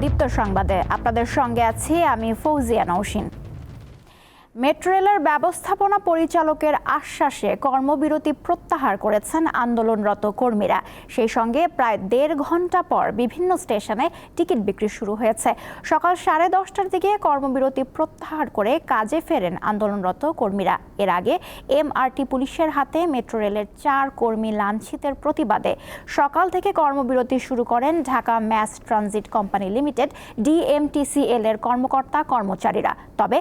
দীপ্ত সংবাদে। আপনাদের সঙ্গে আছি আমি ফৌজিয়া নৌসিন। মেট্রো রেলের ব্যবস্থাপনা পরিচালকের আশ্বাসে কর্মবিরতি প্রত্যাহার করেছেন আন্দোলনরত কর্মীরা। সেই সঙ্গে প্রায় দেড় ঘণ্টা পর বিভিন্ন স্টেশনে টিকিট বিক্রি শুরু হয়েছে। সকাল সাড়ে দশটার দিকে কর্মবিরতি প্রত্যাহার করে কাজে ফেরেন আন্দোলনরত কর্মীরা। এর আগে এমআরটি পুলিশের হাতে মেট্রো রেলের চার কর্মী লাঞ্ছিতের প্রতিবাদে সকাল থেকে কর্মবিরতি শুরু করেন Dhaka mass transit company limited, DMTCL এর কর্মকর্তা কর্মচারীরা তবে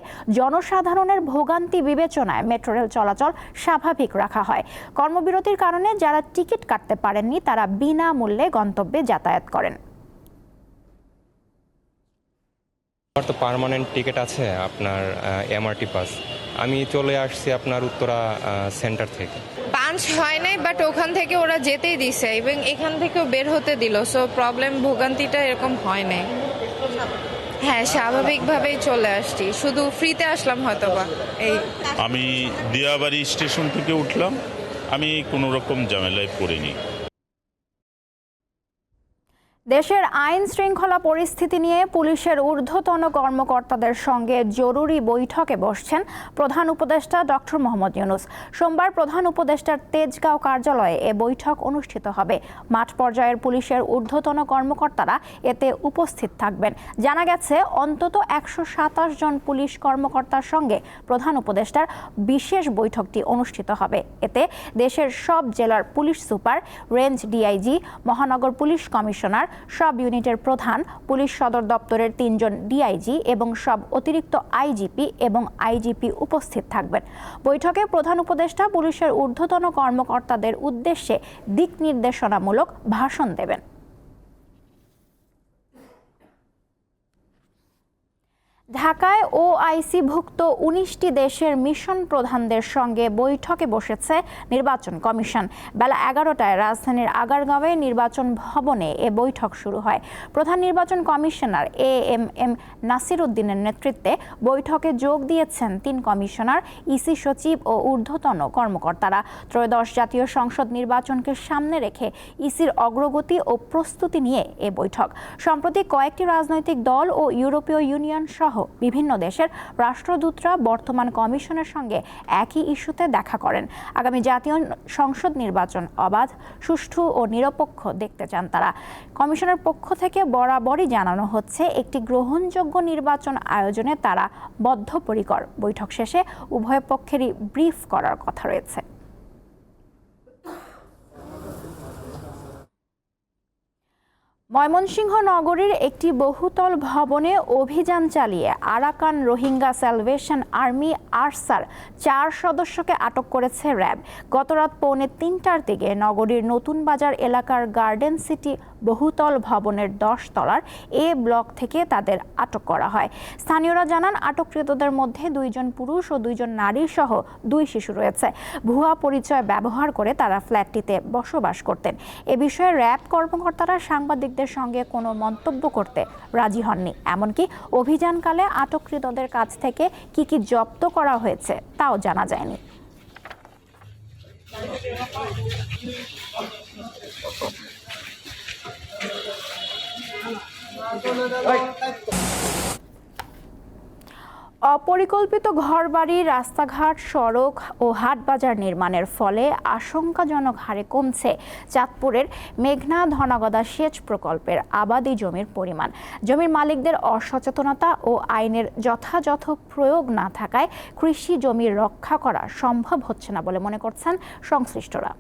জনসাধারণের ভোগান্তি বিবেচনায় মেট্রো রেল চলাচল স্বাভাবিক রাখা হয়। কর্মবিরতির কারণে যারা টিকিট কাটতে পারেননি তারা বিনামূল্যে গন্তব্যে যাতায়াত করেন। আমার তো পার্মানেন্ট টিকিট আছে আপনার এমআরটি পাস আমি চলে আসছি আপনার উত্তরা সেন্টার থেকে। পাঞ্চ হয় নাই বাট ওখান থেকে ওরা যেতেই দিছে। এবং এখান থেকেও বের হতে দিল সো প্রবলেম ভোগান্তিটা এরকম হয় নাই। হ্যাঁ স্বাভাবিকভাবেই চলে আসছি। শুধু ফ্রিতে আসলাম হয়তো বা এই। আমি দিয়াবাড়ি স্টেশন থেকে উঠলাম। আমি কোনো রকম ঝামেলায় পড়িনি। দেশের আইন শৃঙ্খলা পরিস্থিতি নিয়ে পুলিশের ঊর্ধ্বতন কর্মকর্তাদের সঙ্গে জরুরি বৈঠকে বসছেন প্রধান উপদেষ্টা ডক্টর মোহাম্মদ ইউনুস। সোমবার প্রধান উপদেষ্টার তেজগাঁও কার্যালয়ে এ বৈঠক অনুষ্ঠিত হবে। মাঠ পর্যায়ের পুলিশের ঊর্ধ্বতন কর্মকর্তারা এতে উপস্থিত থাকবেন। জানা গেছে, অন্তত একশো সাতাশ জন পুলিশ কর্মকর্তার সঙ্গে প্রধান উপদেষ্টার বিশেষ বৈঠকটি অনুষ্ঠিত হবে। এতে দেশের সব জেলার পুলিশ সুপার, রেঞ্জ ডিআইজি, মহানগর পুলিশ কমিশনার সব ইউনিটের প্রধান পুলিশ সদর দপ্তরের তিনজন ডিআইজি এবং সব অতিরিক্ত আইজিপি এবং আইজিপি উপস্থিত থাকবেন। বৈঠকে প্রধান উপদেষ্টা পুলিশের ঊর্ধ্বতন কর্মকর্তাদের উদ্দেশ্যে দিক নির্দেশনামূলক ভাষণ দেবেন। ঢাকায় ওআইসিভুক্ত উনিশটি দেশের মিশন প্রধানদের সঙ্গে বৈঠকে বসেছে নির্বাচন কমিশন। বেলা এগারোটায় রাজধানীর আগারগাঁওয়ে নির্বাচন ভবনে এ বৈঠক শুরু হয়। প্রধান নির্বাচন commissioner A M M Nasir উদ্দিনের নেতৃত্বে বৈঠকে যোগ দিয়েছেন তিন কমিশনার, ইসি সচিব ও ঊর্ধ্বতন কর্মকর্তারা। ত্রয়োদশ জাতীয় সংসদ নির্বাচনকে সামনে রেখে ইসির অগ্রগতি ও প্রস্তুতি নিয়ে এ বৈঠক। সম্প্রতি কয়েকটি রাজনৈতিক দল ও ইউরোপীয় ইউনিয়ন সহ বিভিন্ন দেশের রাষ্ট্রদূতরা বর্তমান কমিশনের সঙ্গে একই ইস্যুতে দেখা করেন। আগামী জাতীয় সংসদ নির্বাচন অবাধ, সুষ্ঠু ও নিরপেক্ষ দেখতে চান তারা। কমিশনের পক্ষ থেকে বরাবরই জানানো হচ্ছে, একটি গ্রহণযোগ্য নির্বাচন আয়োজনে তারা বদ্ধপরিকর। বৈঠক শেষে উভয় পক্ষেরই ব্রিফ করার কথা রয়েছে। ময়মনসিংহ নগরীর একটি বহুতল ভবনে অভিযান চালিয়ে আরাকান রোহিঙ্গা স্যালভেশন আর্মি আরসার চার সদস্যকে আটক করেছে র্যাব। গতরাত পৌনে তিনটার দিকে নগরীর নতুন বাজার এলাকার গার্ডেন সিটি বহুতল ভবনের দশ তলার এ ব্লক থেকে তাদের আটক করা হয়। স্থানীয়রা জানান, আটককৃতদের মধ্যে দুইজন পুরুষ ও দুইজন নারী সহ দুই শিশু রয়েছে। ভুয়া পরিচয় ব্যবহার করে তারা ফ্ল্যাটটিতে বসবাস করতেন। এ বিষয়ে র্যাব কর্মকর্তারা সাংবাদিকদের সঙ্গে কোনো মন্তব্য করতে রাজি হননি। এমনকি অভিযানকালে আটককৃতদের কাছ থেকে কি কি জব্দ করা হয়েছে তাও জানা যায়নি। অপরিকল্পিত ঘরবাড়ি, রাস্তাঘাট, সড়ক ও হাটবাজার নির্মাণের ফলে আশঙ্কাজনক হারে কমছে চাঁদপুরের মেঘনা ধনাগদা সেচ প্রকল্পের আবাদি জমির পরিমাণ। জমির মালিকদের অসচেতনতা ও আইনের যথাযথ প্রয়োগ না থাকায় কৃষি জমি রক্ষা করা সম্ভব হচ্ছে না বলে মনে করছেন সংশ্লিষ্টরা।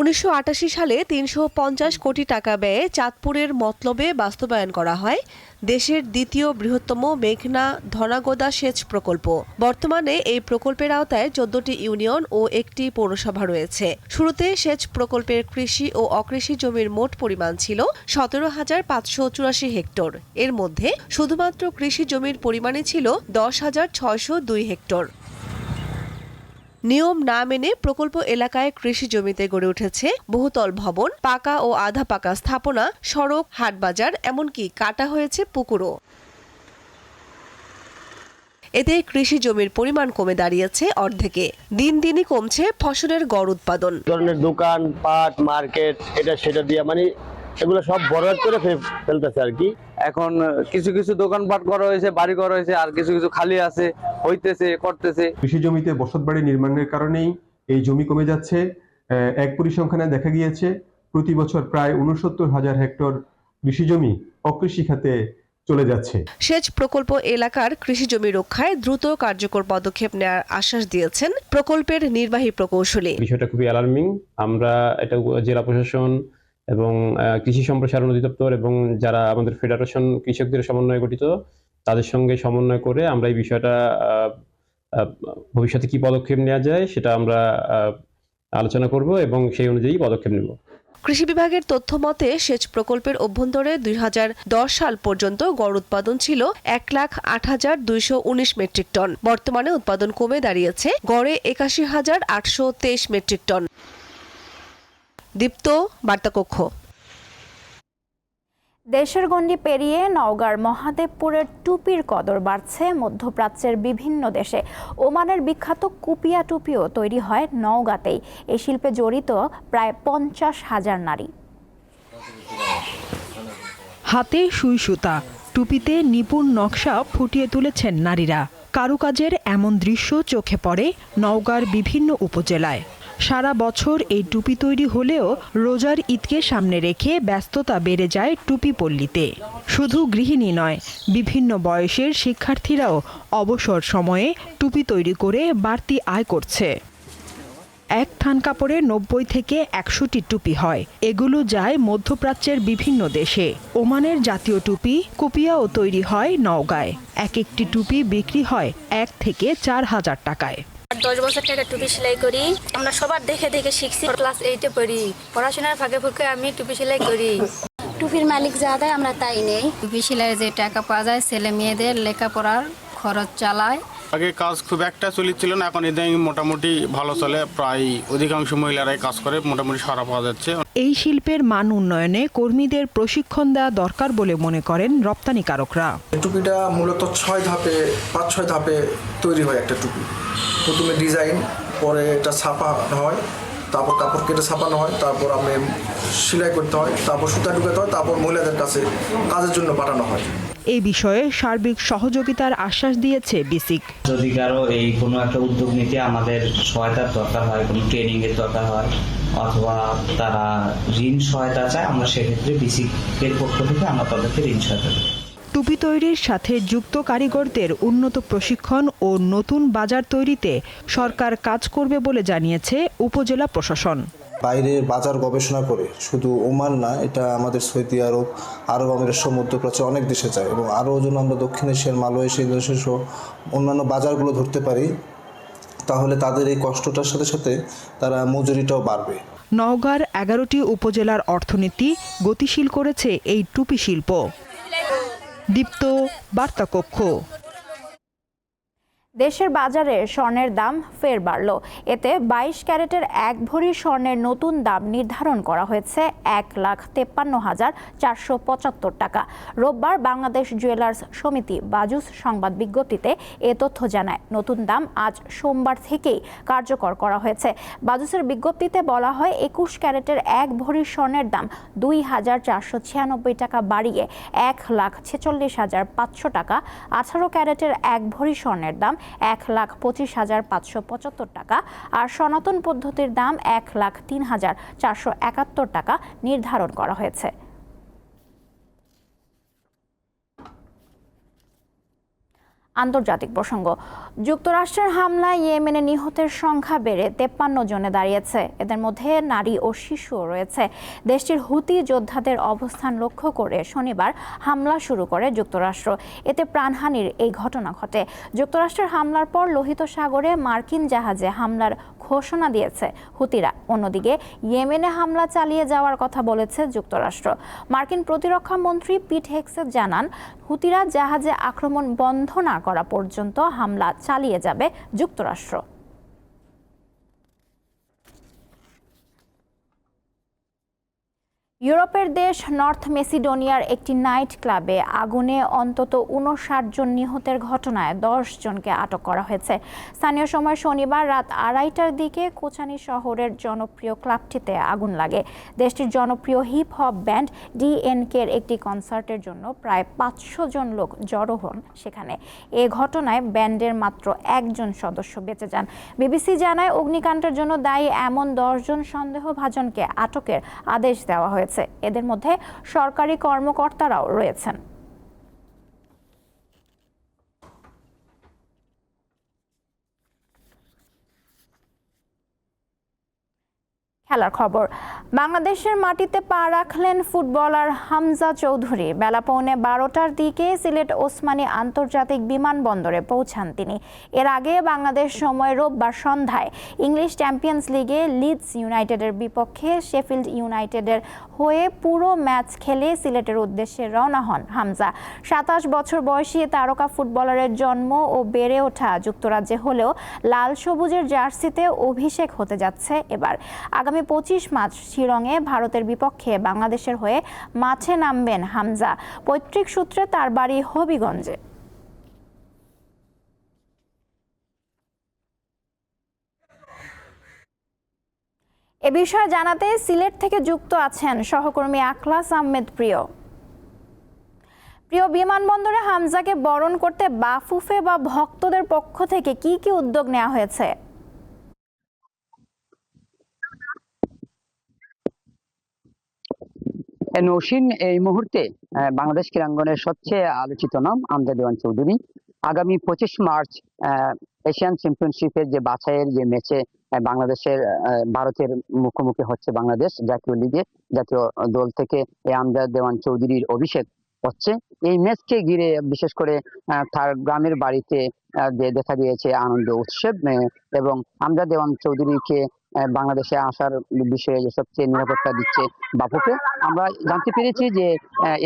উনিশশো আটাশি সালে তিনশো পঞ্চাশ কোটি টাকা ব্যয়ে চাঁদপুরের মতলবে বাস্তবায়ন করা হয়। দেশের দ্বিতীয় বৃহত্তম মেঘনা ধনাগোদা সেচ প্রকল্প। বর্তমানে এই প্রকল্পের আওতায় চোদ্দটি ইউনিয়ন ও একটি পৌরসভা রয়েছে। শুরুতে সেচ প্রকল্পের কৃষি ও অকৃষি জমির মোট পরিমাণ ছিল সতেরো হাজার পাঁচশো চুরাশি হেক্টর। এর মধ্যে শুধুমাত্র কৃষি জমির পরিমাণই ছিল দশ হাজার ছয়শো দুই হেক্টর। নিয়ম না মেনে প্রকল্প এলাকায় কৃষি জমিতে গড়ে উঠেছে বহুতল ভবন, পাকা ও আধা পাকা স্থাপনা, সড়ক, হাটবাজার, এমনকি কাটা হয়েছে পুকুরও। এতে কৃষি জমির পরিমাণ কমে দাঁড়িয়েছে অর্ধেকে। দিন দিনই কমছে ফসলের গড় উৎপাদন। ধরনের দোকান, পাট, মার্কেট, এটা সেটা দিয়ে মানে এগুলো সব বরবাদ করে ফেলতেছে আর কি। এখন কিছু কিছু দোকানপাট করা হয়েছে বাড়ি করা হয়েছে আর কিছু কিছু খালি আছে হইতেছে করতেছে। কৃষি জমিতে বসত বাড়ি নির্মাণের কারণেই এই জমি কমে যাচ্ছে। এক পরিসংখ্যানে দেখা গিয়েছে প্রতি বছর প্রায় উনসত্তর হাজার হেক্টর কৃষি জমি অকৃষি খাতে চলে যাচ্ছে। সেচ প্রকল্প এলাকার কৃষি জমি রক্ষায় দ্রুত কার্যকর পদক্ষেপ নেওয়ার আশ্বাস দিয়েছেন প্রকল্পের নির্বাহী প্রকৌশলী। বিষয়টা খুবই অ্যালার্মিং আমরা এটা জেলা প্রশাসন এবং কৃষি সম্প্রসারণ অধিদপ্তর এবং যারা আমাদের ফেডারেশন কৃষকদের সমন্বয়ে গঠিত, তাদের সঙ্গে সমন্বয় করে আমরা এই বিষয়টা ভবিষ্যতে কি পদক্ষেপ নেওয়া যায় সেটা আমরা আলোচনা করব এবং সেই অনুযায়ী পদক্ষেপ নেব। কৃষি বিভাগের তথ্য মতে সেচ প্রকল্পের অভ্যন্তরে দুই হাজার দশ সাল পর্যন্ত গড় উৎপাদন ছিল এক লাখ আট হাজার দুইশো উনিশ মেট্রিক টন। বর্তমানে উৎপাদন কমে দাঁড়িয়েছে গড়ে একাশি হাজার আটশো তেইশ মেট্রিক টন। দীপ্ত বার্তাকক্ষ। দেশের গণ্ডি পেরিয়ে নওগাঁর মহাদেবপুরের টুপির কদর বাড়ছে মধ্যপ্রাচ্যের বিভিন্ন দেশে। ওমানের বিখ্যাত কুপিয়া টুপিও তৈরি হয় নওগাঁতেই। এই শিল্পে জড়িত প্রায় পঞ্চাশ হাজার নারী। হাতে সুই সুতা টুপিতে নিপুণ নকশা ফুটিয়ে তুলেছেন নারীরা। কারুকাজের এমন দৃশ্য চোখে পড়ে নওগাঁর বিভিন্ন উপজেলায়। সারা বছর এই টুপি তৈরি হলেও রোজার ঈদকে সামনে রেখে ব্যস্ততা বেড়ে যায় টুপি পল্লীতে শুধু গৃহিণী নয়, বিভিন্ন বয়সের শিক্ষার্থীরাও অবসর সময়ে টুপি তৈরি করে বাড়তি আয় করছে। এক থান কাপড়ে নব্বই থেকে একশোটি টুপি হয়। এগুলো যায় মধ্যপ্রাচ্যের বিভিন্ন দেশে। ওমানের জাতীয় টুপি কুপিয়াও তৈরি হয় নওগাঁয়। এক একটি টুপি বিক্রি হয় এক থেকে চার হাজার টাকায়। দশ বছর থেকে টুপি সেলাই করি। আমরা সবার দেখে দেখে শিখছি। ক্লাস এইটে পড়ি। পড়াশোনার ফাঁকে ফুঁকে আমি টুপি সেলাই করি। টুপির মালিক যা দেয় আমরা তাই নেই। টুপি সেলাইয়ের যে টাকা পাওয়া যায় ছেলে মেয়েদের লেখাপড়ার খরচ চালায়। আগে কাজ খুব একটা চলিচ্ছিল না এখন ইদানিং মোটামুটি ভালো চলে। প্রায় অধিকাংশ মহিলারাই কাজ করে মোটামুটি সারা পাওয়া যাচ্ছে। এই শিল্পের মান উন্নয়নে কর্মীদের প্রশিক্ষণ দেওয়া দরকার বলে মনে করেন রপ্তানিকারকরা টুপিটা মূলত ছয় ধাপে পাঁচ ছয় ধাপে তৈরি হয় একটা টুপি। প্রথমে ডিজাইন পরে এটা ছাপা হয়। তারপর কাপড় কেটে ছাপানো হয় তারপর আপনি সেলাই করতে হয় তারপর সুতা ঢুকাতে হয় তারপর মহিলাদের কাছে কাজের জন্য পাঠানো হয়। এই বিষয়ে সার্বিক সহযোগিতার আশ্বাস দিয়েছে বিসিক। যদি কারও এই কোনো একটা উদ্যোগ নিতে আমাদের সহায়তার দরকার হয় কোনো ট্রেনিং এর দরকার হয় অথবা তারা ঋণ সহায়তা চায় আমরা সেক্ষেত্রে বিসিকের পক্ষ থেকে আমরা তাদেরকে ঋণ সহায়তা দিই। টুপি তৈরির সাথে যুক্ত কারিগরদের উন্নত প্রশিক্ষণ ও নতুন বাজার তৈরিতে সরকার কাজ করবে বলে জানিয়েছে উপজেলা প্রশাসন। বাইরের বাজার গবেষণা করে শুধু ওমান না এটা আমাদের সৌদি আরব আরব আমিরাত সহ মধ্যপ্রাচ্যে অনেক দেশে যায় এবং আরও যেন আমরা দক্ষিণ এশিয়ার মালয়েশিয়া ইন্দোনেশিয়া সহ অন্যান্য বাজারগুলো ধরতে পারি তাহলে তাদের এই কষ্টটার সাথে সাথে তারা মজুরিটাও বাড়বে। নওগাঁর এগারোটি উপজেলার অর্থনীতি গতিশীল করেছে এই টুপি শিল্প। দীপ্ত বার্তাকক্ষ। দেশের বাজারে স্বর্ণের দাম ফের বাড়ল। এতে বাইশ ক্যারেটের এক ভরি স্বর্ণের নতুন দাম নির্ধারণ করা হয়েছে এক লাখ তেপ্পান্ন হাজার চারশো পঁচাত্তর টাকা। রোববার বাংলাদেশ জুয়েলার্স সমিতি বাজুস সংবাদ বিজ্ঞপ্তিতে এ তথ্য জানায়, নতুন দাম আজ সোমবার থেকেই কার্যকর করা হয়েছে। বাজুসের বিজ্ঞপ্তিতে বলা হয়, একুশ ক্যারেটের এক ভরি স্বর্ণের দাম দুই হাজার চারশো ছিয়ানব্বই টাকা বাড়িয়ে এক লাখ ছেচল্লিশ হাজার পাঁচশো টাকা। আঠারো ক্যারেটের এক ভরি স্বর্ণের দাম এক লাখ পঁচিশ হাজার পাঁচশো পঁচাত্তর টাকা আর সনাতন পদ্ধতির দাম এক লাখ তিন হাজার চারশো একাত্তর টাকা নির্ধারণ করা হয়েছে। আন্তর্জাতিক প্রসঙ্গ। যুক্তরাষ্ট্রের হামলায় ইয়েমেনে নিহতের সংখ্যা বেড়ে তেপ্পান্ন জনে দাঁড়িয়েছে। এদের মধ্যে নারী ও শিশুও রয়েছে। দেশটির হুতি যোদ্ধাদের অবস্থান লক্ষ্য করে শনিবার হামলা শুরু করে যুক্তরাষ্ট্র। এতে প্রাণহানির এই ঘটনা ঘটে। যুক্তরাষ্ট্রের হামলার পর লোহিত সাগরে মার্কিন জাহাজে হামলার ঘোষণা দিয়েছে হুতিরা। অন্যদিকে, ইয়েমেনে হামলা চালিয়ে যাওয়ার কথা বলেছে যুক্তরাষ্ট্র। মার্কিন প্রতিরক্ষা মন্ত্রী পিট হেক্সে জানান, হুতিরা জাহাজে আক্রমণ বন্ধ না করা পর্যন্ত হামলা চালিয়ে যাবে যুক্তরাষ্ট্র। ইউরোপের দেশ নর্থ মেসিডোনিয়ার একটি নাইট ক্লাবে আগুনে অন্তত উনষাট জন নিহতের ঘটনায় দশ জনকে আটক করা হয়েছে। স্থানীয় সময় শনিবার রাত আড়াইটার দিকে কোচানি শহরের জনপ্রিয় ক্লাবটিতে আগুন লাগে। দেশটির জনপ্রিয় হিপ হপ ব্যান্ড ডিএনকের একটি কনসার্টের জন্য প্রায় পাঁচশো জন লোক জড়ো হন সেখানে। এ ঘটনায় ব্যান্ডের মাত্র একজন সদস্য বেঁচে যান। বিবিসি জানায়, অগ্নিকাণ্ডের জন্য দায়ী এমন দশজন সন্দেহভাজনকে আটকের আদেশ দেওয়া হয়েছে। এদের মধ্যে সরকারি কর্মকর্তারাও রয়েছেন। খেলার খবর। বাংলাদেশের মাটিতে পা রাখলেন ফুটবলার হামজা চৌধুরী। বেলা পৌনে বারোটার দিকে সিলেট ওসমানী আন্তর্জাতিক বিমানবন্দরে পৌঁছান তিনি। এর আগে বাংলাদেশ সময় রোববার সন্ধ্যায় ইংলিশ চ্যাম্পিয়ন্স লিগে লিডস ইউনাইটেডের বিপক্ষে শেফিল্ড ইউনাইটেডের হয়ে পুরো ম্যাচ খেলে সিলেটের উদ্দেশ্যে রওনা হন হামজা। সাতাশ বছর বয়সী তারকা ফুটবলারের জন্ম ও বেড়ে ওঠা যুক্তরাজ্যে হলেও লাল সবুজের জার্সিতে অভিষেক হতে যাচ্ছে এবার। আগামী পঁচিশ মার্চ শিলংয়ে ভারতের বিপক্ষে বাংলাদেশের হয়ে মাঠে নামবেন হামজা। পৈতৃক সূত্রে তার বাড়ি হবিগঞ্জে। এ বিষয়ে জানাতে সিলেট থেকে যুক্ত আছেন সহকর্মী আখলাস আহমেদ প্রিয়। প্রিয়, বিমানবন্দরে হামজাকে বরণ করতে বাফুফে বা ভক্তদের পক্ষ থেকে কি কি উদ্যোগ নেওয়া হয়েছে? নৌসিন এই মুহূর্তে বাংলাদেশ ক্রীড়াঙ্গনের সবচেয়ে আলোচিত নাম আমজাদ দেওয়ান চৌধুরী। আগামী পঁচিশ মার্চ এশিয়ান চ্যাম্পিয়নশিপের যে বাছাইয়ের যে ম্যাচে বাংলাদেশের ভারতের মুখোমুখি হচ্ছে বাংলাদেশ জাতীয় লিগে, জাতীয় দল থেকে এই আমজাদ দেওয়ান চৌধুরীর অভিষেক। হচ্ছে। এই ম্যাচকে ঘিরে বিশেষ করে তার গ্রামের বাড়িতে দেখা দিয়েছে আনন্দ উৎসব এবং আমজাদ দেওয়ান চৌধুরীকে বাংলাদেশে আসার বিষয়ে যে সবচেয়ে নিরাপত্তা দিচ্ছে বাপুকে। আমরা জানতে পেরেছি যে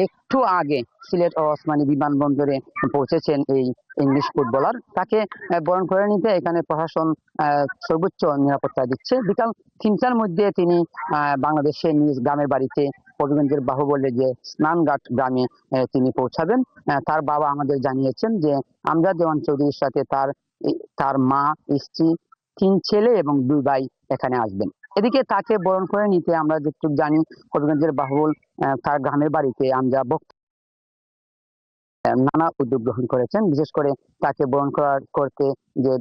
একটু আগে সিলেট ওসমানী বিমানবন্দরে পৌঁছেছেন এই ইংলিশ ফুটবলার। তাকে বরণ করে নিতে এখানে প্রশাসন সর্বোচ্চ নিরাপত্তা দিচ্ছে। বিকাল তিনটার মধ্যে তিনি আহ, বাংলাদেশের নিজ গ্রামের বাড়িতে হবিগঞ্জের বাহুবলে যে স্নানঘাট গ্রামে তিনি পৌঁছাবেন। তার বাবা আমাদের জানিয়েছেন যে আমজাদ দেওয়ান চৌধুরীর সাথে তার তার মা স্ত্রী তিন ছেলে এবং দুই ভাই এখানে আসবেন। এদিকে তাকে বরণ করে নিতে আমরা যতটুকু জানি হবিগঞ্জের বাহুবল আহ, তার গ্রামের বাড়িতে আমরা বক্ত নানা উদ্যোগ গ্রহণ করেছেন। বিশেষ করে তাকে বরণ করার করতে যে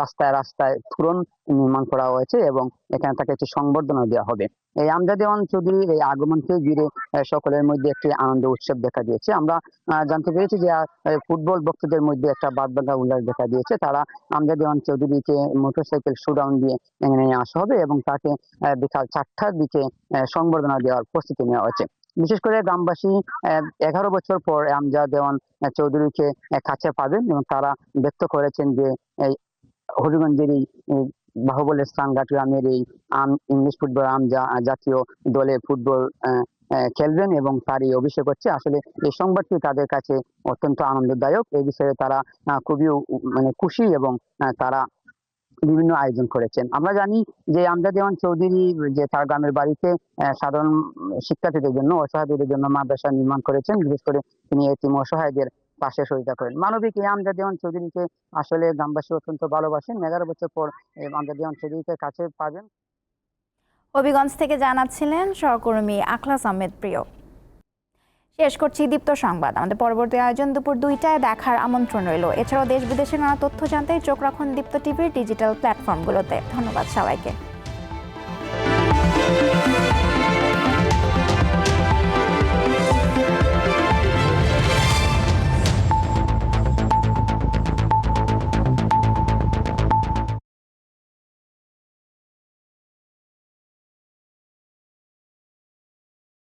রাস্তায় রাস্তায় তুরন নির্মাণ করা হয়েছে এবং এখানে তাকে একটি সংবর্ধনা দেওয়া হবে। এই আমজাদ চৌধুরীর এই আগমনকে ঘিরে সকলের মধ্যে একটি আনন্দ উৎসব দেখা দিয়েছে। আমরা জানতে পেরেছি যে ফুটবল ভক্তদের মধ্যে একটা বাদ বাঁধা উল্লাস দেখা দিয়েছে। তারা আমজাদ চৌধুরীকে মোটরসাইকেল শুডাউন দিয়ে নিয়ে আসা হবে এবং তাকে বিকাল চারটার দিকে সংবর্ধনা দেওয়ার প্রস্তুতি নেওয়া হয়েছে। বিশেষ করে গ্রামবাসী এগারো বছর পর আমজাদ দেওয়ান চৌধুরীকে কাছে পাবেন এবং তারা ব্যক্ত করেছেন যে, এই হবিগঞ্জের এই এই বাহুবলের স্থানঘাট এই আম, ইংলিশ ফুটবল আম জাতীয় দলে ফুটবল খেলবেন এবং তার এই অভিষেক হচ্ছে। আসলে এই সংবাদটি তাদের কাছে অত্যন্ত আনন্দদায়ক। এই বিষয়ে তারা খুবই মানে খুশি এবং তারা বিভিন্ন আয়োজন করেছেন। আমরা জানি যে আমজাদ দেওয়ান চৌধুরী যে তার গ্রামের বাড়িতে সাধারণ শিক্ষার্থীদের জন্য, অসহায়দের জন্য মাদ্রাসা নির্মাণ করেছেন। বিশেষ করে তিনি এতিম অসহায়দের পাশে সহায়তা করেন। মানবিক এই চৌধুরীকে আসলে গ্রামবাসী অত্যন্ত ভালোবাসেন। এগারো বছর পর এই আমজাদ দেওয়ান চৌধুরীকে কাছে পাবেন। হবিগঞ্জ থেকে জানাচ্ছিলেন সহকর্মী আখলাস আহমেদ প্রিয়। শেষ করছি দীপ্ত সংবাদ। আমাদের পরবর্তী আয়োজন দুপুর দুইটায় দেখার আমন্ত্রণ রইল। এছাড়াও দেশ বিদেশের নানা তথ্য জানতে চোখ রাখুন দীপ্ত টিভির ডিজিটাল প্ল্যাটফর্মগুলোতে। ধন্যবাদ সবাইকে।